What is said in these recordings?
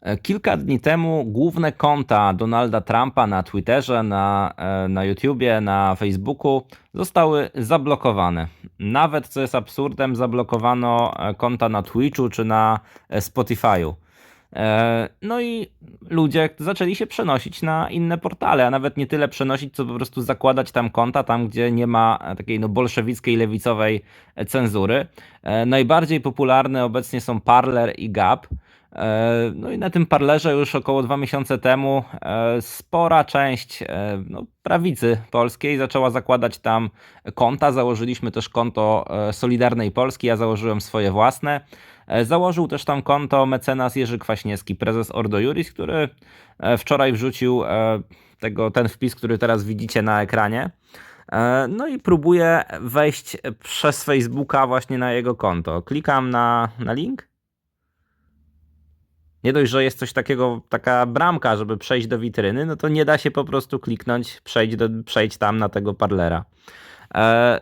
E, Kilka dni temu główne konta Donalda Trumpa na Twitterze, na, e, na YouTubie, na Facebooku zostały zablokowane. Nawet, co jest absurdem, zablokowano e, konta na Twitchu czy na Spotify'u. No i ludzie zaczęli się przenosić na inne portale, a nawet nie tyle przenosić, co po prostu zakładać tam konta, tam gdzie nie ma takiej no, bolszewickiej, lewicowej cenzury. Najbardziej popularne obecnie są Parler i Gap. E, No i na tym parlerze już około dwa miesiące temu e, spora część e, no, prawicy polskiej zaczęła zakładać tam konta. Założyliśmy też konto Solidarnej Polski, ja założyłem swoje własne. Założył też tam konto mecenas Jerzy Kwaśniewski, prezes Ordo Juris, który wczoraj wrzucił tego, ten wpis, który teraz widzicie na ekranie. No i próbuję wejść przez Facebooka właśnie na jego konto. Klikam na, na link. Nie dość, że jest coś takiego, taka bramka, żeby przejść do witryny, no to nie da się po prostu kliknąć, przejść, do, przejść tam na tego parlera. E,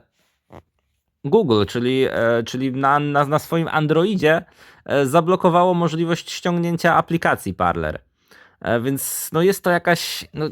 Google, czyli, e, czyli na, na, na swoim Androidzie e, zablokowało możliwość ściągnięcia aplikacji Parler. Więc no jest to jakaś no,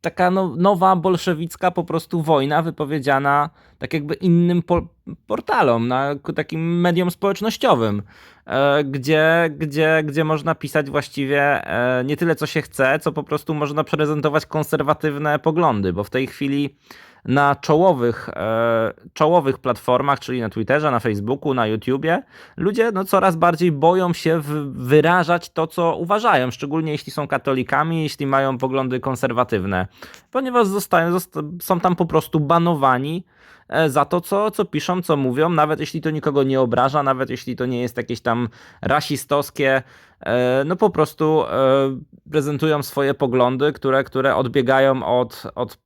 taka no, nowa bolszewicka po prostu wojna wypowiedziana tak jakby innym po, portalom, na takim medium społecznościowym, e, gdzie, gdzie, gdzie można pisać właściwie e, nie tyle co się chce, co po prostu można prezentować konserwatywne poglądy, bo w tej chwili na czołowych, e, czołowych platformach, czyli na Twitterze, na Facebooku, na YouTubie, ludzie no, coraz bardziej boją się wyrażać to, co uważają, szczególnie jeśli są katolikami, jeśli mają poglądy konserwatywne, ponieważ zostają, zosta są tam po prostu banowani za to, co, co piszą, co mówią, nawet jeśli to nikogo nie obraża, nawet jeśli to nie jest jakieś tam rasistowskie, e, no po prostu e, prezentują swoje poglądy, które, które odbiegają od, od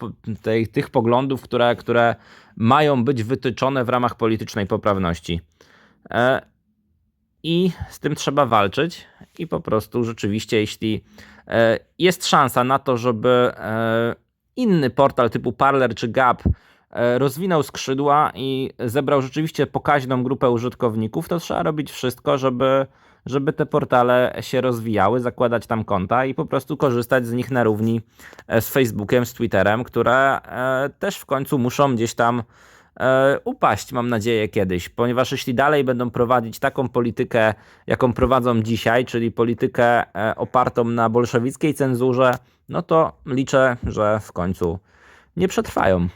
tej, tych poglądów, które, które mają być wytyczone w ramach politycznej poprawności. E, I z tym trzeba walczyć i po prostu rzeczywiście, jeśli e, jest szansa na to, żeby e, inny portal typu Parler czy Gap e, rozwinął skrzydła i zebrał rzeczywiście pokaźną grupę użytkowników, to trzeba robić wszystko, żeby, żeby te portale się rozwijały, zakładać tam konta i po prostu korzystać z nich na równi e, z Facebookiem, z Twitterem, które e, też w końcu muszą gdzieś tam e, upaść, mam nadzieję, kiedyś, ponieważ jeśli dalej będą prowadzić taką politykę, jaką prowadzą dzisiaj, czyli politykę e, opartą na bolszewickiej cenzurze, no to liczę, że w końcu nie przetrwają.